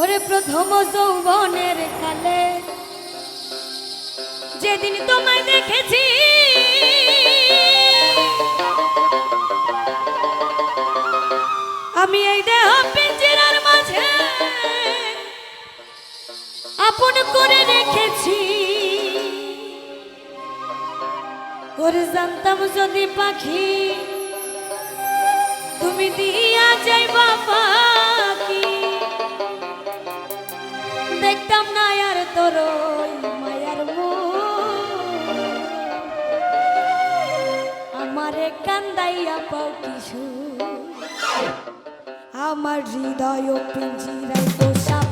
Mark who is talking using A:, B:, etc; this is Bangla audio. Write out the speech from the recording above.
A: ওরে প্রথম যৌবনের কালে, যেদিন তোমায় দেখেছি, আমি এই দেহ পিঞ্জিরার মাঝে আপন করে রেখেছি। ওরে জানতাম যদি পাখি, তুমি দিয়া যাইবা পাখি। দেখতাম না আর তোর মায়ার। আমারে কান্দাইয়া পাও কিছু আমার হৃদয় পিঞ্জিরাই বসে